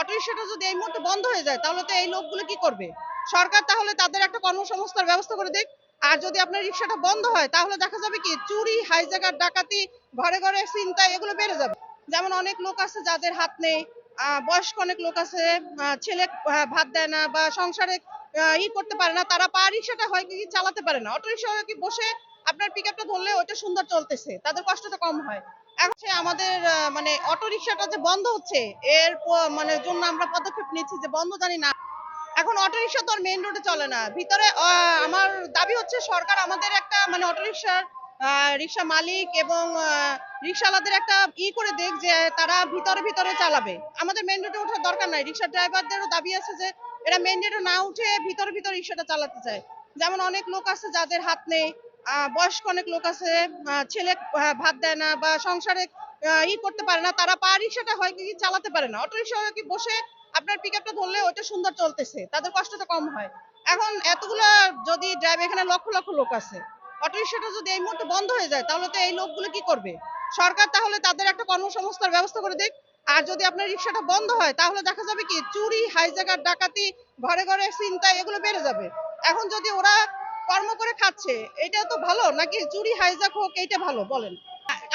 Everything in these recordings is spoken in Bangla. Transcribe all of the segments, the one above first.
অটোরিকশাটা যদি এই মুহূর্তে বন্ধ হয়ে যায়, তাহলে তো এই লোকগুলো কি করবে? সরকার তাহলে তাদের একটা কর্মসংস্থার ব্যবস্থা করে দেখ আর যদি আপনার রিক্সাটা বন্ধ হয়, তাহলে দেখা যাবে কি চুরি হাইজাগার ডাকাতি, ঘরে ঘরে চিন্তা এগুলো বেড়ে যাবে। যেমন অনেক লোক আছে যাদের হাত নেই বয়স্ক অনেক লোক আছে ছেলে ভাত দেয় না বা সংসারে ই করতে পারে না, তারা পা রিক্সাটা হয় কি চালাতে পারে না। অটো রিক্সা কি বসে আপনার পিক আপটা ধরলে ওটা সুন্দর চলতেছে, তাদের কষ্টটা কম হয়। এখন আমাদের মানে অটো রিক্সাটা যে বন্ধ হচ্ছে, এর মানে জন্য আমরা পদক্ষেপ নিচ্ছি যে বন্ধ জানি না। এখন অটো রিক্সা তো আর মেইন রোডে চলে না। ভিতরে আমার দাবি হচ্ছে সরকার আমাদের একটা মানে অটো রিক্সার রিক্সা মালিক এবং রিক্সাওয়ালাদের একটা ই করে দেখ যে তারা ভিতরে ভিতরে চালাবে। আমাদের মেইন রোডে ওঠার দরকার নাই। রিক্সা ড্রাইভারদেরও দাবি আছে যে এরা মেইন রোডে না উঠে ভিতরে ভিতরে রিক্সাটা চালাতে চায়। যেমন অনেক লোক আছে যাদের হাত নেই বয়স্ক অনেক লোক আছে ছেলে ভাত দেয় না বা সংসারে ই করতে পারে না, তারা পা রিক্সাটা হয় কি চালাতে পারে না। অটো রিক্সা কি বসে আপনার পিক আপটা ধরলে ওটা সুন্দর চলতেছে, তাদের কষ্টটা কম হয়। এখন এতগুলা যদি ড্রাইভ এখানে লক্ষ লক্ষ লোক আছে, অটো রিক্সাটা যদি এই মুহূর্তে বন্ধ হয়ে যায়, তাহলে তো এই লোকগুলো কি করবে? সরকার তাহলে তাদের একটা কর্মসংস্থার ব্যবস্থা করে দেখ আর যদি আপনার রিক্সাটা বন্ধ হয়, তাহলে দেখা যাবে কি চুরি হাইজাগার ডাকাতি, ঘরে ঘরে চিন্তা এগুলো বেড়ে যাবে। এখন যদি ওরা কর্ম করে খাচ্ছে, এটা তো ভালো, নাকি চুরি হাইজাক হোক, এইটা ভালো, বলেন।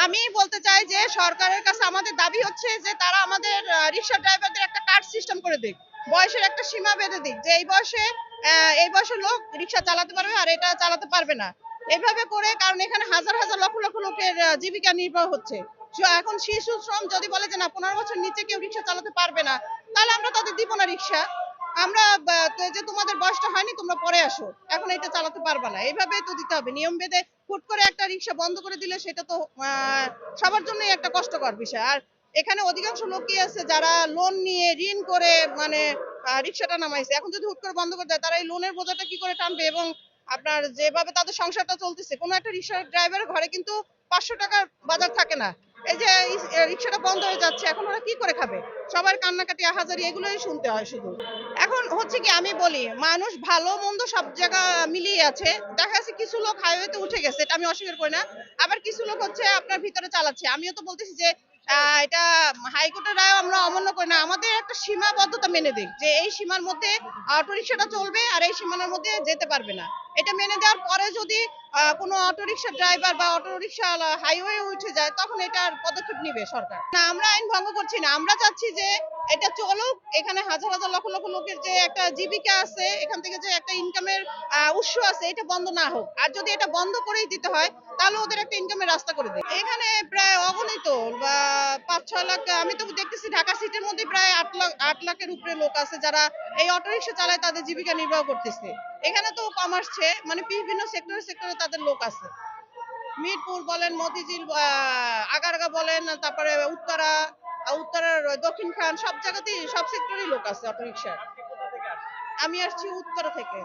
আমি বলতে চাই যে সরকারের কাছে আমাদের দাবি হচ্ছে যে তারা আমাদের রিক্সা ড্রাইভারদের একটা কার্ড সিস্টেম করে দিক, বয়সের একটা সীমা বেঁধে দিক, যে এই বয়সে এই বয়সের লোক রিক্সা চালাতে পারবে আর এটা চালাতে পারবে না। এইভাবে করে, কারণ এখানে হাজার হাজার লক্ষ লক্ষ লোকের জীবিকা নির্বাহ হচ্ছে। এখন শিশু শ্রম যদি বলে যে না, পনেরো বছর নিচে কেউ রিক্সা চালাতে পারবে না, তাহলে আমরা তাদের দিব না রিক্সা। আমরা যে তোমাদের বয়সটা হয়নি, তোমরা পরে আসো। এখন এটা চালাতে পারবে না। এইভাবে তো দিতে হবে। নিয়ম বেঁধে হুট করে একটা রিক্সা বন্ধ করে দিলে সেটা তো সবার জন্যই একটা কষ্টকর বিষয়। আর এখানে অধিকাংশ লোকই আছে যারা লোন নিয়ে ঋণ করে মানে রিক্সাটা নামাইছে। এখন যদি হুট করে বন্ধ করে দেয়, তারা এই লোনের বোঝাটা কি করে টানবে? এবং আপনার যেভাবে তাদের সংসারটা চলতেছে, কোনো একটা রিক্সা ড্রাইভারের ঘরে কিন্তু পাঁচশো টাকার বাজার থাকে না। এই যে রিক্সাটা বন্ধ হয়ে যাচ্ছে, এখন ওরা কি করে খাবে? সবার কান্নাকাটি, আহাজারি, এগুলোই শুনতে হয় শুধু। হচ্ছে কি আমি বলি, মানুষ ভালো মন্দ সব জায়গা মিলিয়ে আছে, দেখা যাচ্ছে কিছু লোক হাইওয়েতে উঠে গেছে, এটা আমি অস্বীকার করি না, আবার কিছু লোক হচ্ছে আপনার ভিতরে চালাচ্ছে। আমিও তো বলতেছি যে এটা হাইকোর্টের রায় আমরা অমান্য করি না, আমাদের একটা সীমাবদ্ধতা মেনে দিক, যে এই সীমার মধ্যে অটো রিক্সাটা চলবে আর এই সীমানার মধ্যে যেতে পারবে না। এটা মেনে দেওয়ার পরে যদি কোনো অটো রিক্সা ড্রাইভার বা অটো রিক্সা হাইওয়ে উঠে যায়, তখন এটার পদক্ষেপ নিবে সরকার। না, আমরা আইন ভঙ্গ করছি না, আমরা চাচ্ছি যে এটা চলুক, এখানে হাজার হাজার লক্ষ লক্ষ লোকের যে একটা জীবিকা আছে, এখান থেকে যে একটা ইনকামের উৎস আছে, এটা বন্ধ না হোক। আর যদি এটা বন্ধ করেই দিতে হয়, তাহলে ওদের একটা ইনকামের রাস্তা করে দেয় এখানে প্রায় অগণিত পাঁচ, ছয় লাখ, আমি তো দেখতেছি ঢাকা সিটির মধ্যে প্রায় আট লাখ, আট লাখের উপরে লোক আছে যারা এই অটো রিক্সা চালায়, তাদের জীবিকা নির্বাহ করতেছে। এখানে তো কম আসছে মানে বিভিন্ন সেক্টরে সেক্টরে তাদের লোক আছে। মিরপুর বলেন, মতিঝিল আগারগা বলেন, তারপরে উত্তরা উত্তরার দক্ষিণ খান, সব জায়গাতেই, সব সেক্টরেই লোক আছে অটো রিক্সার আমি আসছি উত্তরা থেকে।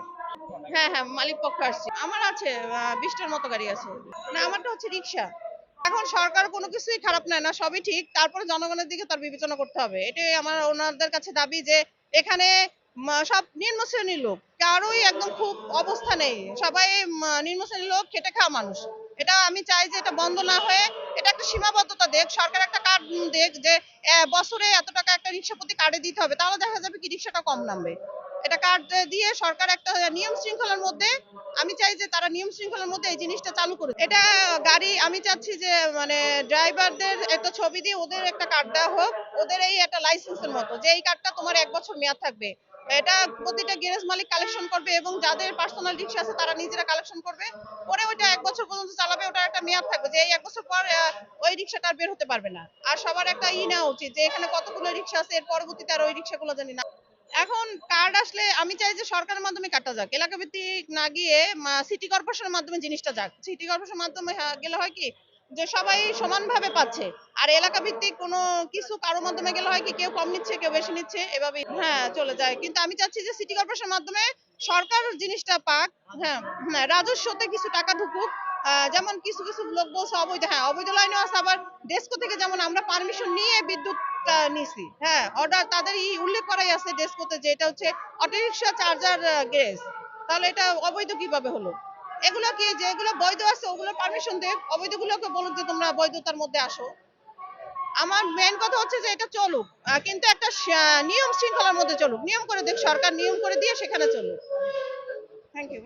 হ্যাঁ হ্যাঁ মালিক পক্ষ আসছি। আমার আছে বিশটার মতো গাড়ি আছে। না, আমারটা হচ্ছে রিক্সা এখন সরকার কোনো কিছুই খারাপ নেয় না, সবই ঠিক। তারপরে জনগণের দিকে তার বিবেচনা করতে হবে। এটাই আমার ওনাদের কাছে দাবি যে এখানে সব নিম্ন শ্রেণির লোক। কারোই একদম খুব অবস্থা নেই। সবাই নিম্ন শ্রেণির লোক, খেটে খাওয়া মানুষ। এটা আমি চাই যে এটা বন্ধ না হয়ে, এটা একটা সীমাবদ্ধতা দেখ, সরকার একটা কার্ড দেখ যে বছরে এত টাকা একটা রিক্সা প্রতি কার্ডে দিতে হবে, তাহলে দেখা যাবে কি রিক্সাটা কম নামবে। এটা কার্ড দিয়ে সরকার একটা নিয়ম শৃঙ্খলার মধ্যে, আমি চাই যে তারা নিয়ম শৃঙ্খলার মধ্যে এই জিনিসটা চালু করুক। এটা গাড়ি, আমি চাচ্ছি যে মানে ড্রাইভারদের একটা ছবি দিয়ে ওদের একটা কার্ড দেওয়া হোক, ওদের এই একটা লাইসেন্সের মতো, যে এই কার্ডটা তোমার এক বছর মেয়াদ থাকবে। এটা প্রতিটা গ্যারেজ মালিক কালেকশন করবে এবং যাদের পার্সোনাল রিক্সা আছে তারা নিজেরা কালেকশন করবে। পরে ওইটা এক বছর পর্যন্ত চালাবে, ওটার একটা মেয়াদ থাকবে যে এই এক বছর পর ওই রিক্সাটা বের হতে পারবে না। আর সবার একটা ই নেওয়া উচিত যে এখানে কতগুলো রিক্সা আছে, এর পরবর্তীতে আর ওই রিক্সাগুলো জানি না। এখন কার্ড আসলে আমি চাই যে সরকারের মাধ্যমে কাটা যাক। এলাকা ভিত্তিক না গিয়ে সিটি কর্পোরেশনের মাধ্যমে জিনিসটা যাক। সিটি কর্পোরেশনের মাধ্যমে গেলে হয় কি যে সবাই সমানভাবে পাচ্ছে। আর এলাকা ভিত্তিক কোনো কিছু কারও মাধ্যমে গেলে হয় কি, কেউ কম নিচ্ছে, কেউ বেশি নিচ্ছে এভাবে হ্যাঁ চলে যায়। কিন্তু আমি চাচ্ছি যে সিটি কর্পোরেশনের মাধ্যমে সরকার জিনিসটা পাক হ্যাঁ হ্যাঁ রাজস্বতে কিছু টাকা ঢুকুক যেমন কিছু কিছু লোক বলছে অবৈধ হ্যাঁ অবৈধ লাইনেও আছে, আবার ডেস্কো থেকে যেমন আমরা পারমিশন নিয়ে বিদ্যুৎটা নিছি হ্যাঁ অর্ডার তাদের ই উল্লেখ করাই আছে ডেস্কোতে যে এটা হচ্ছে অটো রিক্সা চার্জার গ্যারেজ তাহলে এটা অবৈধ কীভাবে হলো? এগুলো কি যেগুলো বৈধ আছে, ওগুলো পারমিশন দেব অবৈধগুলোকে বলুক যে তোমরা বৈধতার মধ্যে আসো। আমার মেন কথা হচ্ছে যে এটা চলুক। কিন্তু একটা নিয়ম শৃঙ্খলার মধ্যে চলুক। নিয়ম করে দেখ, সরকার নিয়ম করে দিয়ে সেখানে চলুক। Thank you